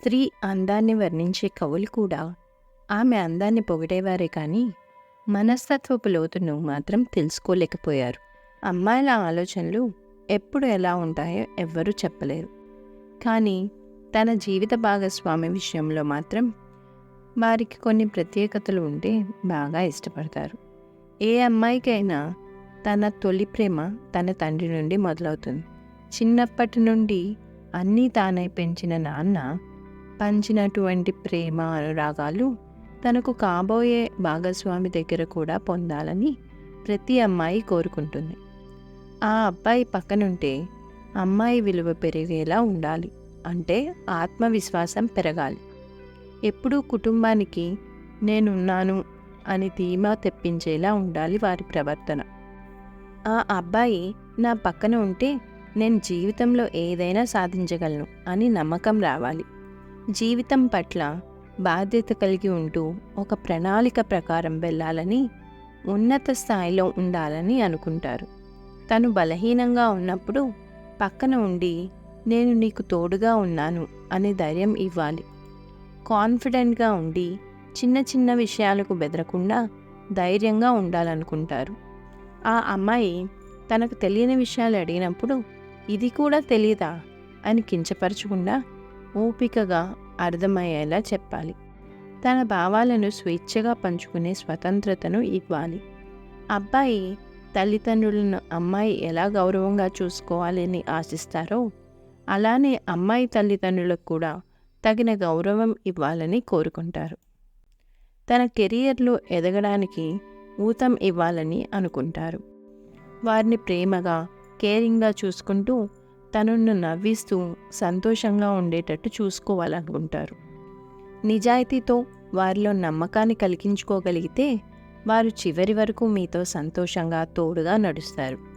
స్త్రీ అందాన్ని వర్ణించే కవులు కూడా ఆమె అందాన్ని పొగిడేవారే కానీ మనస్తత్వపు లోతును మాత్రం తెలుసుకోలేకపోయారు. అమ్మాయిల ఆలోచనలు ఎప్పుడు ఎలా ఉంటాయో ఎవ్వరూ చెప్పలేరు. కానీ తన జీవిత భాగస్వామి విషయంలో మాత్రం వారికి కొన్ని ప్రత్యేకతలు ఉంటే బాగా ఇష్టపడతారు. ఏ అమ్మాయికైనా తన తొలి ప్రేమ తన తండ్రి నుండి మొదలవుతుంది. చిన్నప్పటి నుండి అన్నీ తానై పెంచిన నాన్న పంచినటువంటి ప్రేమ అనురాగాలు తనకు కాబోయే భాగస్వామి దగ్గర కూడా పొందాలని ప్రతి అమ్మాయి కోరుకుంటుంది. ఆ అబ్బాయి పక్కనుంటే అమ్మాయి విలువ పెరిగేలా ఉండాలి. అంటే ఆత్మవిశ్వాసం పెరగాలి. ఎప్పుడూ కుటుంబానికి నేనున్నాను అని ధీమా తెప్పించేలా ఉండాలి వారి ప్రవర్తన. ఆ అబ్బాయి నా పక్కన ఉంటే నేను జీవితంలో ఏదైనా సాధించగలను అని నమ్మకం రావాలి. జీవితం పట్ల బాధ్యత కలిగి ఉంటూ ఒక ప్రణాళిక ప్రకారం వెళ్ళాలని ఉన్నత స్థాయిలో ఉండాలని అనుకుంటారు. తను బలహీనంగా ఉన్నప్పుడు పక్కన ఉండి నేను నీకు తోడుగా ఉన్నాను అనే ధైర్యం ఇవ్వాలి. కాన్ఫిడెంట్గా ఉండి చిన్న చిన్న విషయాలకు బెదరకుండా ధైర్యంగా ఉండాలనుకుంటారు. ఆ అమ్మాయి తనకు తెలియని విషయాలు అడిగినప్పుడు ఇది కూడా తెలియదా అని కించపరచకుండా ఓపికగా అర్థమయ్యేలా చెప్పాలి. తన భావాలను స్వేచ్ఛగా పంచుకునే స్వతంత్రతను ఇవ్వాలి. అబ్బాయి తల్లిదండ్రులను అమ్మాయి ఎలా గౌరవంగా చూసుకోవాలని ఆశిస్తారో అలానే అమ్మాయి తల్లిదండ్రులకు కూడా తగిన గౌరవం ఇవ్వాలని కోరుకుంటారు. తన కెరియర్లో ఎదగడానికి ఊతం ఇవ్వాలని అనుకుంటారు. వారిని ప్రేమగా కేరింగ్గా చూసుకుంటూ తనను నవ్విస్తూ సంతోషంగా ఉండేటట్టు చూసుకోవాలనుకుంటారు. నిజాయితీతో వారిలో నమ్మకాన్ని కలిగించుకోగలిగితే వారు చివరి వరకు మీతో సంతోషంగా తోడుగా నడుస్తారు.